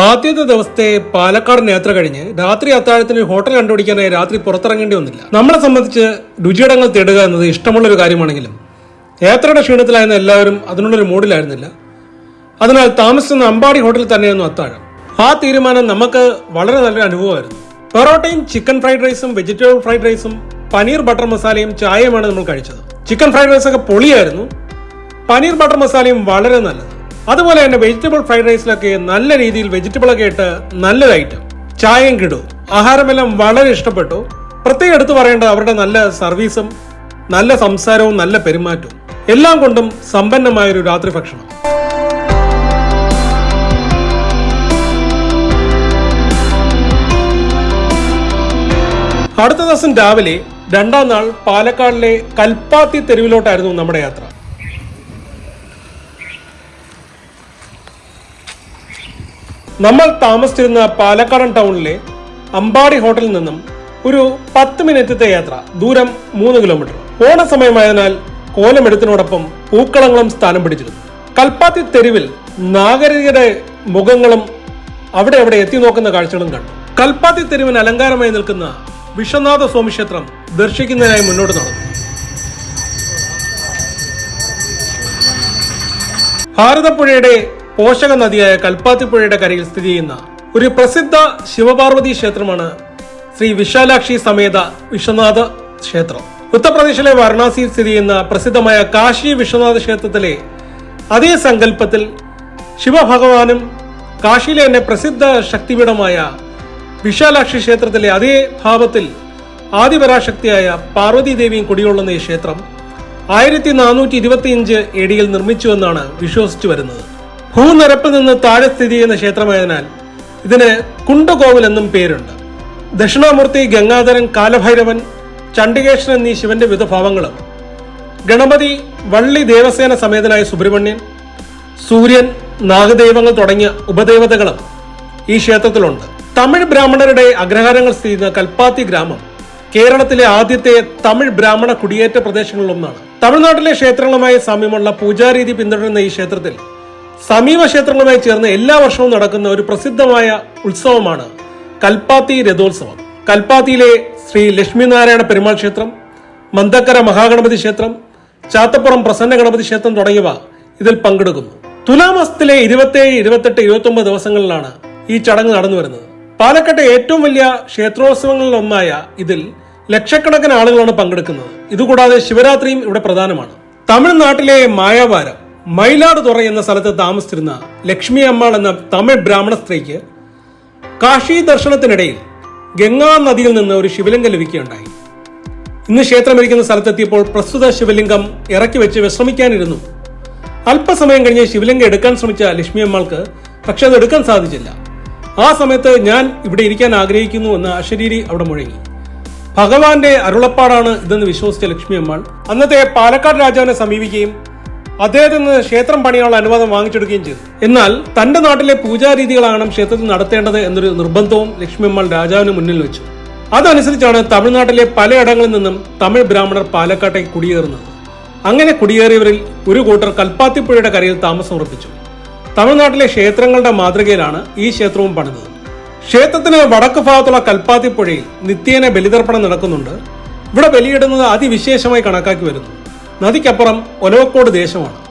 ആദ്യത്തെ ദിവസത്തെ പാലക്കാട് യാത്ര കഴിഞ്ഞ് രാത്രി അത്താഴത്തിന് ഹോട്ടൽ കണ്ടുപിടിക്കാനായി രാത്രി പുറത്തിറങ്ങേണ്ടി വന്നില്ല. നമ്മളെ സംബന്ധിച്ച് രുചിയിടങ്ങൾ തേടുക എന്നത് ഇഷ്ടമുള്ളൊരു കാര്യമാണെങ്കിലും യാത്രയുടെ ക്ഷീണത്തിലായിരുന്ന എല്ലാവരും അതിനുള്ളൊരു മൂഡിലായിരുന്നില്ല. അതിനാൽ താമസിക്കുന്ന അമ്പാടി ഹോട്ടലിൽ തന്നെയായിരുന്നു അത്താഴം. ആ തീരുമാനം നമുക്ക് വളരെ നല്ലൊരു അനുഭവമായിരുന്നു. പൊറോട്ടയും ചിക്കൻ ഫ്രൈഡ് റൈസും വെജിറ്റബിൾ ഫ്രൈഡ് റൈസും പനീർ ബട്ടർ മസാലയും ചായയുമാണ് നമ്മൾ കഴിച്ചത്. ചിക്കൻ ഫ്രൈഡ് റൈസ് ഒക്കെ പൊളിയായിരുന്നു. പനീർ ബട്ടർ മസാലയും വളരെ നല്ലത് അതുപോലെ തന്നെ വെജിറ്റബിൾ ഫ്രൈഡ് റൈസിലൊക്കെ നല്ല രീതിയിൽ വെജിറ്റബിൾ ഒക്കെ ഇട്ട് നല്ലൊരു ഐറ്റം ചായയും കിടും ആഹാരമെല്ലാം വളരെ ഇഷ്ടപ്പെട്ടു. പ്രത്യേകം എടുത്തു പറയേണ്ടത് അവരുടെ നല്ല സർവീസും നല്ല സംസാരവും നല്ല പെരുമാറ്റവും. എല്ലാം കൊണ്ടും സമ്പന്നമായൊരു രാത്രി ഭക്ഷണം. അടുത്ത ദിവസം രാവിലെ രണ്ടാം നാൾ പാലക്കാടിലെ കൽപ്പാത്തി തെരുവിലോട്ടായിരുന്നു നമ്മുടെ യാത്ര. നമ്മൾ താമസിച്ചിരുന്ന പാലക്കാടൻ ടൗണിലെ അമ്പാടി ഹോട്ടലിൽ നിന്നും ഒരു പത്ത് മിനിറ്റത്തെ യാത്ര ദൂരം മൂന്ന് കിലോമീറ്റർ. ഓണ സമയമായതിനാൽ കോലമെടുത്തിനോടൊപ്പം പൂക്കളങ്ങളും സ്ഥാനം പിടിച്ചിരുന്നു. കൽപ്പാത്തി തെരുവിൽ നാഗരികരുടെ മുഖങ്ങളും അവിടെ അവിടെ എത്തി നോക്കുന്ന കാഴ്ചകളും കണ്ടു. കൽപ്പാത്തി തെരുവിന് അലങ്കാരമായി നിൽക്കുന്ന വിശ്വനാഥ സ്വാമി ക്ഷേത്രം ദർശിക്കുന്നതിനായി മുന്നോട്ട് നടന്നു. ഭാരതപ്പുഴയുടെ പോഷക നദിയായ കൽപ്പാത്തിപ്പുഴയുടെ കരയിൽ സ്ഥിതി ചെയ്യുന്ന ഒരു പ്രസിദ്ധ ശിവപാർവതി ക്ഷേത്രമാണ് ശ്രീ വിശാലാക്ഷി സമേത വിശ്വനാഥ ക്ഷേത്രം. ഉത്തർപ്രദേശിലെ വാരണാസിയിൽ സ്ഥിതി ചെയ്യുന്ന പ്രസിദ്ധമായ കാശി വിശ്വനാഥ ക്ഷേത്രത്തിലെ അതേ സങ്കല്പത്തിൽ ശിവഭഗവാനും കാശിയിലെ തന്നെ പ്രസിദ്ധ ശക്തിപീഠമായ വിശാലാക്ഷി ക്ഷേത്രത്തിലെ അതേ ഭാവത്തിൽ ആദിപരാശക്തിയായ പാർവതി ദേവിയും കുടികൊള്ളുന്ന ഈ ക്ഷേത്രം ആയിരത്തി നാനൂറ്റി ഇരുപത്തിയഞ്ച് എ ഡിയിൽ നിർമ്മിച്ചുവെന്നാണ് വിശ്വസിച്ചു വരുന്നത്. ഭൂനിരപ്പിൽ നിന്ന് താഴെ സ്ഥിതി ചെയ്യുന്ന ക്ഷേത്രമായതിനാൽ ഇതിന് കുണ്ടകോവിൽ എന്നും പേരുണ്ട്. ദക്ഷിണാമൂർത്തി ഗംഗാധരൻ കാലഭൈരവൻ ചണ്ഡികേശൻ എന്നീ ശിവന്റെ വിവിധ ഭാവങ്ങളും ഗണപതി വള്ളി ദേവസേന സമേതനായ സുബ്രഹ്മണ്യൻ സൂര്യൻ നാഗദൈവങ്ങൾ തുടങ്ങിയ ഉപദേവതകളും ഈ ക്ഷേത്രത്തിലുണ്ട്. തമിഴ് ബ്രാഹ്മണരുടെ അഗ്രഹാരങ്ങൾ സ്ഥിതി ചെയ്യുന്ന കൽപ്പാത്തി ഗ്രാമം കേരളത്തിലെ ആദ്യത്തെ തമിഴ് ബ്രാഹ്മണ കുടിയേറ്റ പ്രദേശങ്ങളിലൊന്നാണ്. തമിഴ്നാട്ടിലെ ക്ഷേത്രങ്ങളുമായി സാമ്യമുള്ള പൂജാരീതി പിന്തുടരുന്ന ഈ ക്ഷേത്രത്തിൽ സമീപ ക്ഷേത്രങ്ങളുമായി ചേർന്ന് എല്ലാ വർഷവും നടക്കുന്ന ഒരു പ്രസിദ്ധമായ ഉത്സവമാണ് കൽപ്പാത്തി രഥോത്സവം. കൽപ്പാത്തിയിലെ ശ്രീ ലക്ഷ്മിനാരായണ പെരുമാൾ ക്ഷേത്രം മന്ദക്കര മഹാഗണപതി ക്ഷേത്രം ചാത്തപ്പുറം പ്രസന്ന ഗണപതി ക്ഷേത്രം തുടങ്ങിയവ ഇതിൽ പങ്കെടുക്കുന്നു. തുലാമാസത്തിലെ ഇരുപത്തിയേഴ് ഇരുപത്തെട്ട് ഇരുപത്തി ഒമ്പത് ദിവസങ്ങളിലാണ് ഈ ചടങ്ങ് നടന്നു വരുന്നത്. പാലക്കാട്ടെ ഏറ്റവും വലിയ ക്ഷേത്രോത്സവങ്ങളിൽ ഒന്നായ ഇതിൽ ലക്ഷക്കണക്കിന് ആളുകളാണ് പങ്കെടുക്കുന്നത്. ഇതുകൂടാതെ ശിവരാത്രിയും ഇവിടെ പ്രധാനമാണ്. തമിഴ്നാട്ടിലെ മായാവാരം മയിലാടുതുറ എന്ന സ്ഥലത്ത് താമസിച്ചിരുന്ന ലക്ഷ്മി അമ്മാൾ എന്ന തമിഴ് ബ്രാഹ്മണ സ്ത്രീക്ക് കാശി ദർശനത്തിനിടയിൽ ഗംഗാ നദിയിൽ നിന്ന് ഒരു ശിവലിംഗം ലഭിക്കുകയുണ്ടായി. ഇന്ന് ക്ഷേത്രമിരിക്കുന്ന സ്ഥലത്തെത്തിയപ്പോൾ പ്രസ്തുത ശിവലിംഗം ഇറക്കി വെച്ച് വിശ്രമിക്കാനിരുന്നു. അല്പസമയം കഴിഞ്ഞ് ശിവലിംഗം എടുക്കാൻ ശ്രമിച്ച ലക്ഷ്മി അമ്മാൾക്ക് പക്ഷെ അത് എടുക്കാൻ സാധിച്ചില്ല. ആ സമയത്ത് ഞാൻ ഇവിടെ ഇരിക്കാൻ ആഗ്രഹിക്കുന്നു എന്ന് അശരീരി അവിടെ മുഴങ്ങി. ഭഗവാന്റെ അരുളപ്പാടാണ് ഇതെന്ന് വിശ്വസിച്ച ലക്ഷ്മി അമ്മാൾ അന്നത്തെ പാലക്കാട് രാജാവിനെ സമീപിക്കുകയും അദ്ദേഹത്തിൽ നിന്ന് ക്ഷേത്രം പണിയാനുള്ള അനുവാദം വാങ്ങിച്ചെടുക്കുകയും ചെയ്തു. എന്നാൽ തന്റെ നാട്ടിലെ പൂജാരീതികളാണ് ക്ഷേത്രത്തിൽ നടത്തേണ്ടത് എന്നൊരു നിർബന്ധവും ലക്ഷ്മി അമ്മാൾ രാജാവിന് മുന്നിൽ വെച്ചു. അതനുസരിച്ചാണ് തമിഴ്നാട്ടിലെ പലയിടങ്ങളിൽ നിന്നും തമിഴ് ബ്രാഹ്മണർ പാലക്കാട്ടേക്ക് കുടിയേറുന്നത്. അങ്ങനെ കുടിയേറിയവരിൽ ഒരു കൂട്ടർ കൽപ്പാത്തിപ്പുഴയുടെ കരയിൽ താമസം ഉറപ്പിച്ചു. തമിഴ്നാട്ടിലെ ക്ഷേത്രങ്ങളുടെ മാതൃകയിലാണ് ഈ ക്ഷേത്രവും പണിതത്. ക്ഷേത്രത്തിന് വടക്ക് ഭാഗത്തുള്ള കൽപ്പാത്തിപ്പുഴയിൽ നിത്യേന ബലിതർപ്പണം നടക്കുന്നുണ്ട്. ഇവിടെ ബലിയിടുന്നത് അതിവിശേഷമായി കണക്കാക്കി വരുന്നു. നദിക്കപ്പുറം ഒലവക്കോട് ദേശമാണ്.